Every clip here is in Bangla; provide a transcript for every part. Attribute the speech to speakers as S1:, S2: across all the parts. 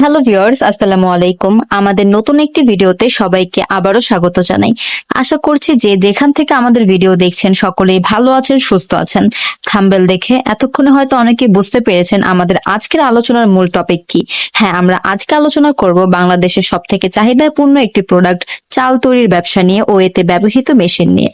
S1: হ্যালো ভিউয়ার্স আসসালামু আলাইকুম। আমাদের নতুন একটি ভিডিওতে সবাইকে আবারও স্বাগত জানাই। আশা করছি যে যেখান থেকে আমাদের ভিডিও দেখছেন, সকলেই ভালো আছেন, সুস্থ আছেন। থাম্বেল দেখে এতক্ষণে হয়তো অনেকে বুঝতে পেরেছেন আমাদের আজকের আলোচনার মূল টপিক কি। হ্যাঁ আমরা আজকে আলোচনা করব বাংলাদেশের সব থেকে চাহিদাপূর্ণ একটি প্রোডাক্ট চাল তৈরির ব্যবসা নিয়ে ও এতে ব্যবহৃত মেশিন নিয়ে।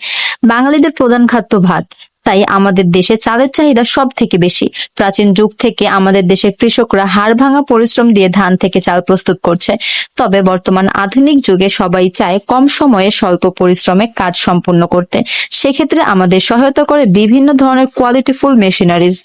S1: বাঙালিদের প্রধান খাদ্য ভাত। তাই আমাদের দেশে চালের চাহিদা সব থেকে বেশি। প্রাচীন যুগ থেকে আমাদের দেশের কৃষকরা হাড় ভাঙা পরিশ্রম দিয়ে ধান থেকে চাল প্রস্তুত করছে। তবে বর্তমান আধুনিক যুগে সবাই চায় কম সময়ে স্বল্প পরিশ্রমে কাজ সম্পূর্ণ করতে। সেক্ষেত্রে আমাদের সহায়তা করে বিভিন্ন ধরনের কোয়ালিটিফুল মেশিনারিজ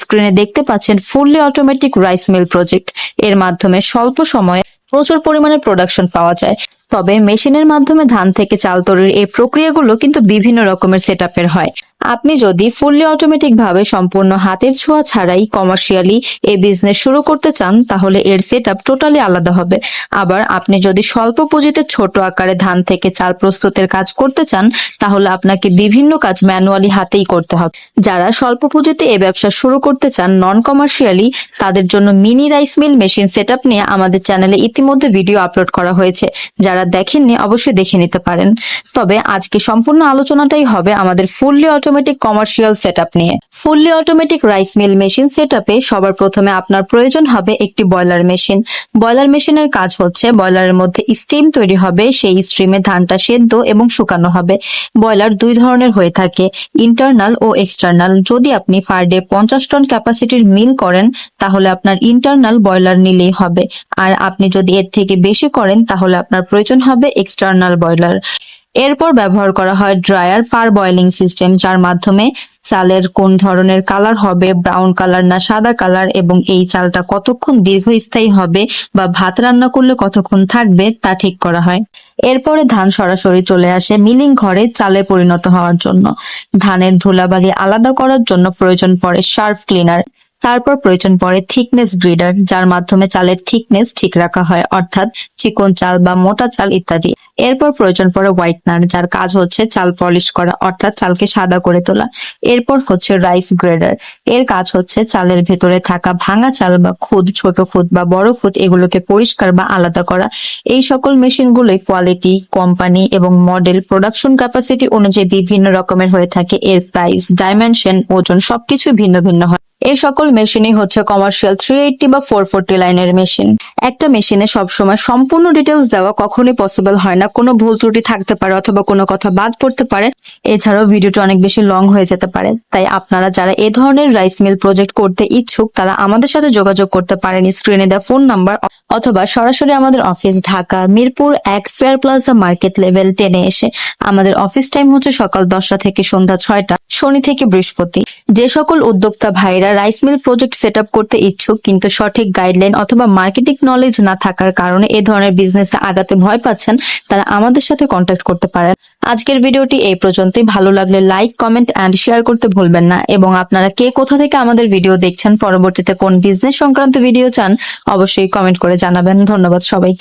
S1: স্ক্রিনে দেখতে পাচ্ছেন fully automatic rice mill project এর মাধ্যমে স্বল্প সময়ে প্রচুর পরিমাণে প্রোডাকশন পাওয়া যায়। তবে মেশিনের মাধ্যমে ধান থেকে চাল তৈরির এই প্রক্রিয়াগুলো কিন্তু বিভিন্ন রকমের সেট হয়। আপনি যদি ফুললি অটোমেটিক ভাবে সম্পূর্ণ হাতের ছোঁয়া ছাড়াই কমার্শিয়ালি এই বিজনেস শুরু করতে চান, তাহলে এর সেট আপ টোটালি আলাদা হবে। আবার আপনি যদি স্বল্প পুঁজিতে ছোট আকারে ধান থেকে চাল প্রস্তুতের কাজ করতে চান, তাহলে আপনাকে বিভিন্ন কাজ ম্যানুয়ালি হাতেই করতে হবে। যারা স্বল্প পুঁজিতে এই ব্যবসা শুরু করতে চান নন কমার্শিয়ালি তাদের জন্য mini rice mill machine set up নিয়ে আমাদের চ্যানেলে ইতিমধ্যে ভিডিও আপলোড করা হয়েছে। যারা দেখেননি, অবশ্যই দেখে নিতে পারেন। তবে আজকে সম্পূর্ণ আলোচনাটাই হবে আমাদের ফুললি অটোমেটিক কমার্শিয়াল সেট নিয়ে। Fully automatic rice mill machine set সবার প্রথমে আপনার প্রয়োজন হবে একটি বয়লার মেশিন বয়লার মেশিনের কাজ হচ্ছে বয়লারের মধ্যে স্টিম তৈরি হবে, সেই স্টিমে ধানটা সেদ্ধ এবং শুকানো হবে। বয়লার দুই ধরনের হয়ে থাকে ইন্টারনাল ও এক্সটার্নাল যদি আপনি পার ডে পঞ্চাশ টন ক্যাপাসিটির মিল করেন, তাহলে আপনার ইন্টারনাল বয়লার নিলেই হবে। আর আপনি যদি এর থেকে বেশি করেন, তাহলে আপনার প্রয়োজন হবে এক্সটার্নাল বয়লার এরপর ব্যবহার করা হয় ড্রায়ার পার বয়েলিং সিস্টেম, যার মাধ্যমে চালের কোন ধরনের কালার হবে, ব্রাউন কালার না সাদা কালার, এবং এই চালটা কতক্ষণ দীর্ঘস্থায়ী হবে বা ভাত রান্না করলে কতক্ষণ থাকবে তা ঠিক করা হয়। এরপরে ধান সরাসরি চলে আসে মিলিং ঘরে চালে পরিণত হওয়ার জন্য। ধানের ধুলাবালি আলাদা করার জন্য প্রয়োজন পড়ে শার্প ক্লিনার। তারপর প্রয়োজন পড়ে থিকনেস গ্রিডার যার মাধ্যমে চালের থিকনেস ঠিক রাখা হয়, অর্থাৎ চিকন চাল বা মোটা চাল ইত্যাদি। এরপর প্রয়োজন পড়ে হোয়াইটনার যার কাজ হচ্ছে চাল পলিশ করা, অর্থাৎ চালকে সাদা করে তোলা। এরপর হচ্ছে রাইস গ্রেডার এর কাজ হচ্ছে চালের ভেতরে থাকা ভাঙা চাল বা খুদ, ছোট খুদ বা বড় খুদ, এগুলোকে পরিষ্কার বা আলাদা করা। এই সকল মেশিনগুলোই কোয়ালিটি কোম্পানি এবং মডেল প্রোডাকশন ক্যাপাসিটি অনুযায়ী বিভিন্ন রকমের হয়ে থাকে। এর প্রাইস ডাইমেনশন ওজন সবকিছুই ভিন্ন ভিন্ন হয়। এই সকল মেশিনই হচ্ছে কমার্শিয়াল থ্রি এইটটি বা ফোর ফোরটি লাইনের মেশিন। একটা মেশিনে সবসময় সম্পূর্ণ ডিটেলস দেওয়া কখনোই পসিবল হয় না। কোনো ভুল ত্রুটি থাকতে পারে অথবা কোনো কথা বাদ পড়তে পারে। এছাড়াও ভিডিওটা অনেক বেশি লং হয়ে যেতে পারে। তাই আপনারা যারা এ ধরনের রাইস মিল প্রজেক্ট করতে ইচ্ছুক, তারা আমাদের সাথে যোগাযোগ করতে পারেন স্ক্রিনে দেওয়া ফোন নাম্বার অথবা সরাসরি আমাদের অফিস ঢাকা মিরপুর এক ফেয়ার প্লাজা মার্কেট লেভেল টেনে এসে আমাদের অফিস টাইম হচ্ছে সকাল দশটা থেকে সন্ধ্যা ছয়টা, শনি থেকে বৃহস্পতি। যে সকল উদ্যোক্তা ভাইরা রাইস মিল প্রজেক্ট সেট করতে ইচ্ছুক কিন্তু সঠিক গাইডলাইন অথবা মার্কেটিং নলেজ না থাকার কারণে এ ধরনের বিজনেসে আগাতে ভয় পাচ্ছেন, তারা আমাদের সাথে কন্ট্যাক্ট করতে পারেন। আজকের ভিডিওটি এই পর্যন্তই। ভালো লাগলে লাইক কমেন্ট অ্যান্ড শেয়ার করতে ভুলবেন না। এবং আপনারা কে কোথা থেকে আমাদের ভিডিও দেখছেন, পরবর্তীতে কোন বিজনেস সংক্রান্ত ভিডিও চান, অবশ্যই কমেন্ট করে জানাবেন। ধন্যবাদ সবাইকে।